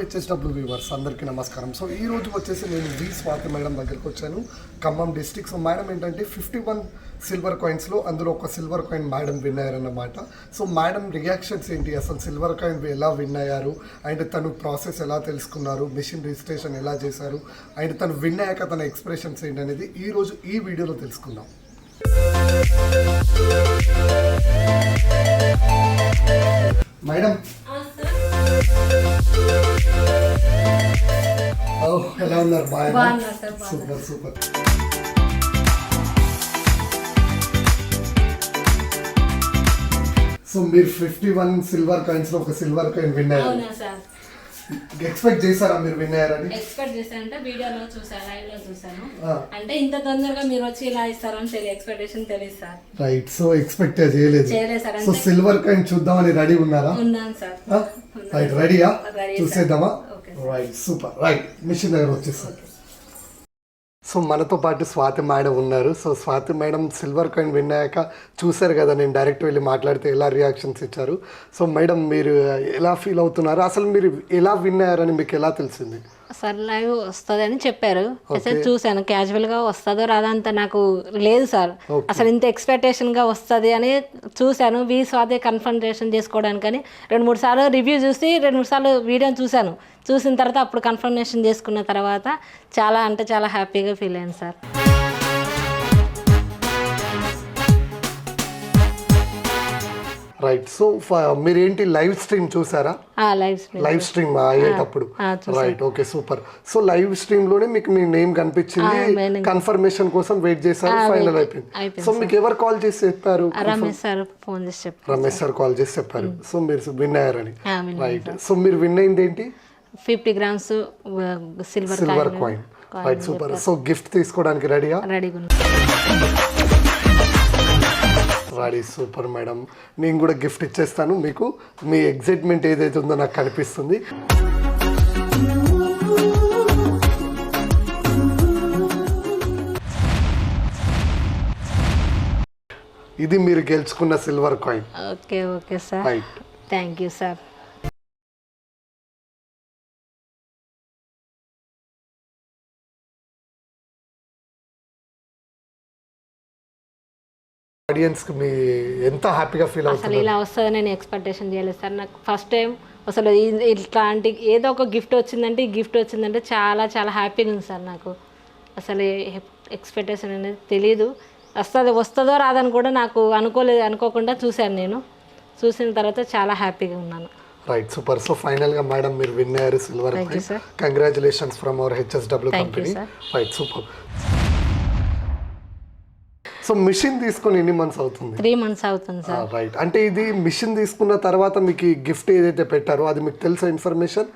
HSW viewers అందరికీ నమస్కారం. So ఈ రోజు వచ్చేసి నేను వి స్వాతి మేడం దగ్గరికి వచ్చాను. ఖమ్మం డిస్టిక్ సో మేడం ఏంటంటే ఫిఫ్టీ వన్ సిల్వర్ కాయిన్స్లో అందులో ఒక సిల్వర్ కాయిన్ మేడం విన్ అయ్యారన్నమాట. సో మేడం రియాక్షన్స్ ఏంటి? అసలు సిల్వర్ కాయిన్ ఎలా విన్ అయ్యారు? అండ్ తను ప్రాసెస్ ఎలా తెలుసుకున్నారు? మిషన్ రిజిస్ట్రేషన్ ఎలా చేశారు? అండ్ తను విన్ అయ్యాక తన ఎక్స్ప్రెషన్స్ ఏంటి అనేది ఈ రోజు ఈ వీడియోలో తెలుసుకుందాం. మేడం ఉన్నారు బాగా. Super super. సో మీరు ఫిఫ్టీ వన్ సిల్వర్ కాయిన్స్లో ఒక సిల్వర్ కాయిన్ విన్ అయ్యారు. ఎక్స్పెక్ట్ చేశారా మీరు విన్ అయ్యారని ఎక్స్పెక్ట్ చేశానంటే వీడియోలో చూసాను లైవ్లో చూసాను. అంటే ఇంత తొందరగా మీరు వచ్చి ఇలా ఇస్తారని తెలియదు ఎక్స్పెక్టేషన్ తెలియదు సార్. రైట్ సో ఎక్స్పెక్ట్ చేయలేదు. చేయలేదు సార్ సో సిల్వర్ కాయిన్ చూద్దామని రెడీ ఉన్నారా? ఉన్నాను సార్. రైట్ రెడీయా చూసేద్దామా? రైట్ సూపర్ రైట్ మిషన్ దగ్గర వచ్చేసాం. సో మనతో పాటు స్వాతి మేడం ఉన్నారు. So Swathi madam silver coin win అయ్యాక చూశారు కదా నేను డైరెక్ట్ వెళ్ళి మాట్లాడితే ఎలా రియాక్షన్స్ ఇచ్చారు. సో మేడం మీరు ఎలా ఫీల్ అవుతున్నారు? అసలు మీరు ఎలా విన్ అయ్యారని మీకు ఎలా తెలిసింది? సార్ లైవ్ వస్తుందని చెప్పారు. అసలు చూశాను. క్యాజువల్గా వస్తుందో రాదా అంత నాకు లేదు సార్. అసలు ఇంత ఎక్స్పెక్టేషన్గా వస్తుంది అని చూశాను. వీ స్వాదే కన్ఫర్మేషన్ చేసుకోవడానికని రెండు మూడు సార్లు రివ్యూ చూసి రెండు మూడు సార్లు వీడియోని చూశాను. చూసిన తర్వాత అప్పుడు కన్ఫర్మేషన్ చేసుకున్న తర్వాత చాలా అంటే చాలా హ్యాపీగా ఫీల్ అయ్యాను సార్. రైట్ సో మీరేంటి లైవ్ స్ట్రీమ్ చూసారా? లైవ్ లైవ్ స్ట్రీమ్ అయ్యేటప్పుడు. Right okay super so live స్ట్రీమ్లోనే మీకు మీ నేమ్ కనిపించింది. కన్ఫర్మేషన్ కోసం వెయిట్ చేశారు. ఫైనల్ అయిపోయింది. సో మీకు ఎవరు కాల్ చేసి చెప్పారు? రమేష్ సార్ ఫోన్ చేసి చెప్పారు రమేష్ సార్ కాల్ చేసి చెప్పారు. సో మీరు విన్ అయ్యారని. రైట్ సో మీరు విన్ అయింది ఏంటి? Fifty grams silver silver coin right super so gift తీసుకోవడానికి రెడీగా ఉంది రెడీ సూపర్ మేడం. నేను కూడా గిఫ్ట్ ఇచ్చేస్తాను. మీకు మీ ఎగ్జైట్మెంట్ ఏదైతే ఉందో నాకు కనిపిస్తుంది. ఇది మీరు గెలుచుకున్న silver coin. Okay okay sir. Thank you sir ఆడియన్స్కి మీ ఎంత హ్యాపీగా ఫీల్ అసలు అవుతున్నారు? ఇలా వస్తుందని నేను ఎక్స్పెక్టేషన్ చేయలేదు సార్. నాకు ఫస్ట్ టైం అసలు ఇట్లాంటి ఏదో ఒక గిఫ్ట్ వచ్చిందంటే ఈ గిఫ్ట్ వచ్చిందంటే చాలా చాలా హ్యాపీగా ఉంది సార్ నాకు. అసలు ఎక్స్పెక్టేషన్ అనేది తెలియదు వస్తుంది వస్తుందో రాదని కూడా నాకు అనుకోలేదు అనుకోకుండా చూశాను నేను. చూసిన తర్వాత చాలా హ్యాపీగా ఉన్నాను. రైట్ సూపర్ సో ఫైనల్గా మేడం మీరు విన్ అయ్యారు silver Thank you, sir. Congratulations from our HSW Thank you, company sir. Right super so machine తీసుకొని ఎన్ని మంత్స్ అవుతుంది? త్రీ మంత్స్ అవుతుంది సార్ రైట్ అంటే ఇది మిషన్ తీసుకున్న తర్వాత మీకు గిఫ్ట్ ఏదైతే పెట్టారో అది మీకు తెలుసా ఇన్ఫర్మేషన్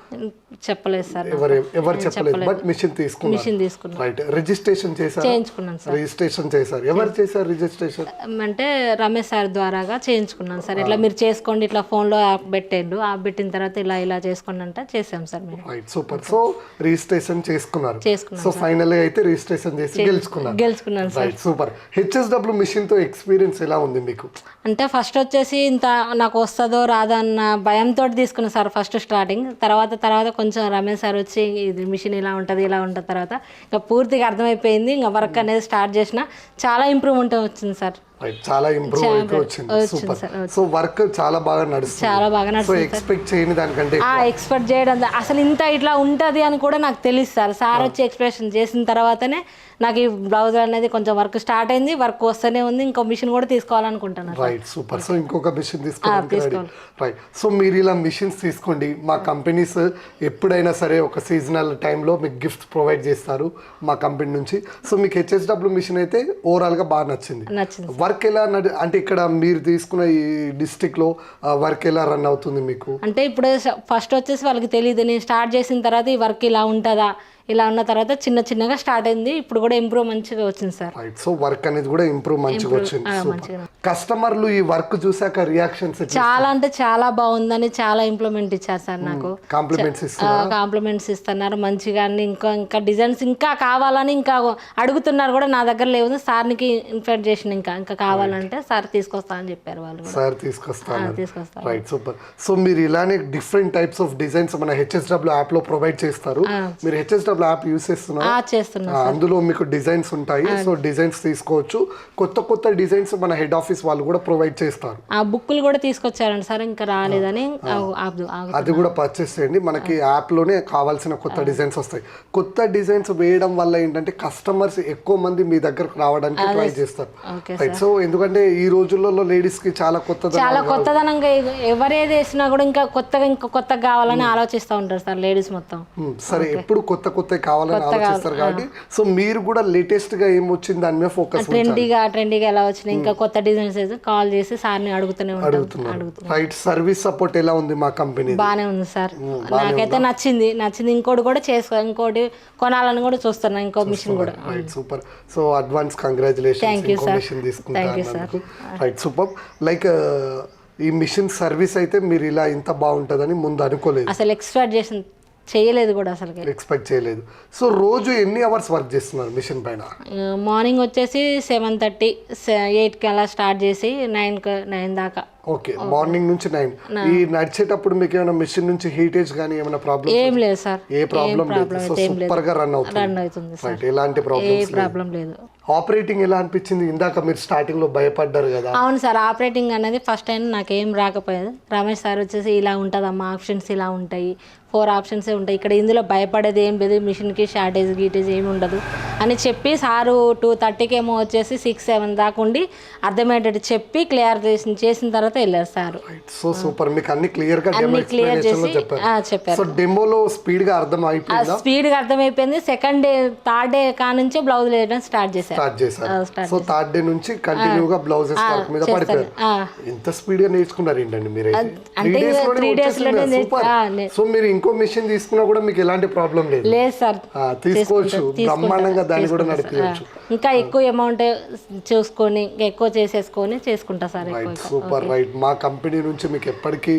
చెప్పలేదు సార్. ఎవరు ఎవరు చెప్పలేదు బట్ మిషన్ తీసుకున్నారు. మిషన్ తీసుకున్నాను. రైట్ రిజిస్ట్రేషన్ చేశారు? చేయించుకున్నాను సార్ రిజిస్ట్రేషన్ చేశారు. ఎవరు చేశారు రిజిస్ట్రేషన్ అంటే రమేష్ సార్ ద్వారాగా చేయించుకున్నాను సార్ ఇట్లా మీరు చేసుకోండి ఇట్లా ఫోన్లో యాప్ పెట్టేళ్ళు యాప్ పెట్టిన తర్వాత ఇలా ఇలా చేసుకోండి అంటే చేసాం సార్ మేము. రైట్ సూపర్ సో రిజిస్ట్రేషన్ చేసుకున్నారు. చేసుకున్నాం సో ఫైనల్ అయితే రిజిస్ట్రేషన్ చేసి గెలుచుకున్నారు. గెలుచుకున్నాను సార్ రైట్ సూపర్ హెచ్ఎస్డబ్ల్యూ మిషన్తో ఎక్స్పీరియన్స్ ఎలా ఉంది మీకు? అంటే ఫస్ట్ వచ్చేసి ఇంత నాకు వస్తుందో రాదో అన్న భయంతో తీసుకున్న సార్ ఫస్ట్ స్టార్టింగ్ తర్వాత తర్వాత కొంచెం రమేష్ సార్ వచ్చి ఇది మిషన్ ఇలా ఉంటుంది ఇలా ఉంటుంది తర్వాత. ఇంకా పూర్తిగా అర్థమైపోయింది. ఇంకా వర్క్ అనేది స్టార్ట్ చేసిన. చాలా ఇంప్రూవ్మెంట్ వచ్చింది సార్. చాలా ఇంప్రూవ్ అయితే వచ్చింది. సూపర్ సో వర్క్ చాలా బాగా నడుస్తుంది. చాలా బాగా సో నడుస్తుంది ఎక్స్పెక్ట్ చేయని దానికంటే ఆ ఎక్స్పెక్ట్ చేయడం అసలు ఇంత ఇట్లా ఉంటుంది అని కూడా నాకు తెలుసు సార్. సార్ వచ్చి ఎక్స్ప్రెషన్ చేసిన తర్వాతనే నాకు ఈ బ్లౌజ్ అనేది కొంచెం వర్క్ స్టార్ట్ అయింది వర్క్ వస్తూనే ఉంది ఇంకో మిషన్ కూడా తీసుకోవాలనుకుంటున్నాను రైట్ సూపర్ సో ఇంకొక మిషన్ తీసుకోవడానికి రెడీ రైట్ సో మీరు ఇలా మిషన్స్ తీసుకోండి. మా కంపెనీస్ ఎప్పుడైనా సరే ఒక సీజనల్ టైంలో మీకు గిఫ్ట్ ప్రొవైడ్ చేస్తారు మా కంపెనీ నుంచి. సో మీకు హెచ్ఎస్డబ్ల్యూ మిషన్ అయితే ఓవరాల్గా బాగా నచ్చింది. నచ్చింది వర్క్ ఎలా నడి- అంటే ఇక్కడ మీరు తీసుకున్న ఈ డిస్టిక్లో వర్క్ ఎలా రన్ అవుతుంది మీకు? అంటే ఇప్పుడు ఫస్ట్ వచ్చేసి వాళ్ళకి తెలియదు నేను స్టార్ట్ చేసిన తర్వాత ఈ వర్క్ ఇలా ఉంటుందా? ఇలా ఉన్న తర్వాత చిన్న చిన్నగా స్టార్ట్ అయింది. ఇప్పుడు కూడా ఇంప్రూవ్ మంచిగా వచ్చింది సార్. సో వర్క్ అనేది కూడా ఇంప్రూవ్ మంచిగా వచ్చింది. కస్టమర్లు ఈ వర్క్ చూసాక రియాక్షన్స్ చాలా అంటే చాలా బాగుందని చాలా ఇంప్లిమెంట్ ఇచ్చారు సార్ నాకు. కాంప్లిమెంట్స్ ఇస్తున్నారు? కాంప్లిమెంట్స్ ఇస్తున్నారు. మంచిగా అన్ని ఇంకా ఇంకా డిజైన్స్ ఇంకా కావాలని ఇంకా అడుగుతున్నారు కూడా నా దగ్గర లేవు. సార్నికి ఇన్ఫైట్ చేసిన ఇంకా ఇంకా కావాలంటే సార్ తీసుకొస్తా అని చెప్పారు వాళ్ళు సార్ తీసుకొస్తాను తీసుకొస్తారు రైట్ సూపర్ సో మీరు ఇలానే డిఫరెంట్ టైప్స్ ఆఫ్ డిజైన్స్ మన హెచ్ఎస్డబ్ల్యూ యాప్లో ప్రొవైడ్ చేస్తారు. మీరు హెచ్ఎస్డబ్ల్యూ యాప్ యూస్ చేస్తున్నారు. అందులో మీకు డిజైన్స్ ఉంటాయి. సో డిజైన్స్ తీసుకోవచ్చు. కొత్త కొత్త డిజైన్స్ మన హెడ్ ఆఫీస్ వాళ్ళు కూడా ప్రొవైడ్ చేస్తారు. ఆ బుక్కులు కూడా తీసుకొచ్చారండి సార్ ఇంకా రాలేదని. అది కూడా పర్చేస్ చేయండి. మనకి యాప్లోనే కావాల్సిన కొత్త డిజైన్స్ వస్తాయి. కొత్త డిజైన్స్ వేయడం వల్ల ఏంటంటే కస్టమర్స్ ఎక్కువ మంది మీ దగ్గరకు రావడానికి ట్రై చేస్తారు. సో ఎందుకంటే ఈ రోజులలో లేడీస్కి చాలా కొత్త చాలా కొత్తదనంగా ఎవ- ఎవరేది వేసినా కూడా ఇంకా కొత్తగా ఇంకా కొత్తగా కావాలని ఆలోచిస్తూ ఉంటారు సార్ లేడీస్ మొత్తం. Hmm, సరే ఎప్పుడు కొత్త కొత్త కావాలని ఆలోచిస్తారు కాబట్టి సో మీరు కూడా లేటెస్ట్గా ఏం వచ్చింది దాని మీద ఫోకస్ ట్రెండీగా ట్రెండీగా ఎలా వచ్చినాయి? ఇంకా కొత్త డిజైన్స్ అయితే కాల్ చేసి సార్ని అడుగుతూనే ఉంటాం. అడుగుతున్నాం రైట్ సర్వీస్ సపోర్ట్ ఎలా ఉంది మా కంపెనీ బాగానే ఉంది సార్. నాకైతే నచ్చింది. నచ్చింది ఇంకోటి కూడా చేసుకో ఇంకోటి కొనాలని కూడా చూస్తున్నా. ఇంకో మిషన్ కూడా. Right super so advance congratulations. Information తీసుకుంటాను రైట్ సూపర్ లైక్ ఈ మిషన్ సర్వీస్ అయితే మీరు ఇలా ఇంత బాగుంటుందని ముందు అనుకోలేదు. అసలు ఎక్స్పెక్ట్ చేసిన చేయలేదు కూడా అసలుకి. ఎక్స్పెక్ట్ చేయలేదు. సో రోజు ఎన్ని అవర్స్ వర్క్ చేస్తున్నారు మిషన్ పైన? మార్నింగ్ వచ్చేసి సెవెన్ థర్టీ ఎయిట్కి అలా స్టార్ట్ చేసి నైన్కి నైన్ దాకా. ఓకే మార్నింగ్ నుంచి నైన్. ఈ నడిచేటప్పుడు మీకు ఏమైనా మిషన్ నుంచి హీటేజ్ కానీ ఏమైనా ప్రాబ్లమ్ ఏం లేదు సార్. ఏ ప్రాబ్లం లేదు. సో ఏం. సూపర్గా రన్ అవుతుంది. రన్ అవుతుంది రైట్ ఎలాంటి ఏ ప్రాబ్లమ్స్ ప్రాబ్లం లేదు. ఆపరేటింగ్ ఎలా అనిపించింది? ఇందాక మీరు స్టార్టింగ్లో భయపడ్డారు కదా. అవును సార్ ఆపరేటింగ్ అనేది ఫస్ట్ టైం నాకేం రాకపోయేది. రమేష్ సార్ వచ్చేసి ఇలా ఉంటుందమ్మా ఆప్షన్స్ ఇలా ఉంటాయి. ఫోర్ ఆప్షన్సే ఉంటాయి. ఇక్కడ ఇందులో భయపడేది ఏం లేదు. మిషన్కి షార్టేజ్ గీటేజ్ ఏమి ఉండదు. అని చెప్పి సారు టూ థర్టీకి ఏమో వచ్చేసి సిక్స్ సెవెన్ దాకా ఉండి అర్థమయ్యేటట్టు చెప్పి క్లియర్ చేసిన చేసిన తర్వాత వెళ్ళారు సారు. సో సూపర్ మీకు అన్ని క్లియర్గా డెమో క్లియర్ చేసి చెప్పారు. సో డెమోలో స్పీడ్గా అర్థం అయిపోయిందా? స్పీడ్గా అర్థమైపోయింది. సెకండ్ డే థర్డ్ డే కానుంచే బ్లౌజ్ వేయడం స్టార్ట్ చేశారు. స్టార్ట్ చేశారు. సో థర్డ్ డే నుంచి కంటిన్యూగా బ్లౌజెస్ వర్క్ మీద పడిపోయారు. ఎంత స్పీడ్గా నేర్చుకున్నారు ఏంటండి మీరు అంటే three days లోనే సో మీరు ఇంకో మిషన్ తీసుకున్నా కూడా మీకు ఎలాంటి ప్రాబ్లం లేదు. లేదు సార్. తీసుకోవచ్చు. బ్రహ్మాండంగా దాన్ని కూడా నడిపించవచ్చు ఇంకా ఎక్కువ అమౌంట్ చూసుకొని ఇంకా ఎక్కువ చేసేసుకొని చేసుకుంటా సార్ సూపర్ రైట్ మా కంపెనీ నుంచి మీకు ఎప్పటికీ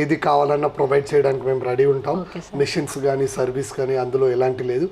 ఏది కావాలన్నా ప్రొవైడ్ చేయడానికి మేము రెడీ ఉంటాం. మిషన్స్ కానీ సర్వీస్ కానీ అందులో ఎలాంటి లేదు.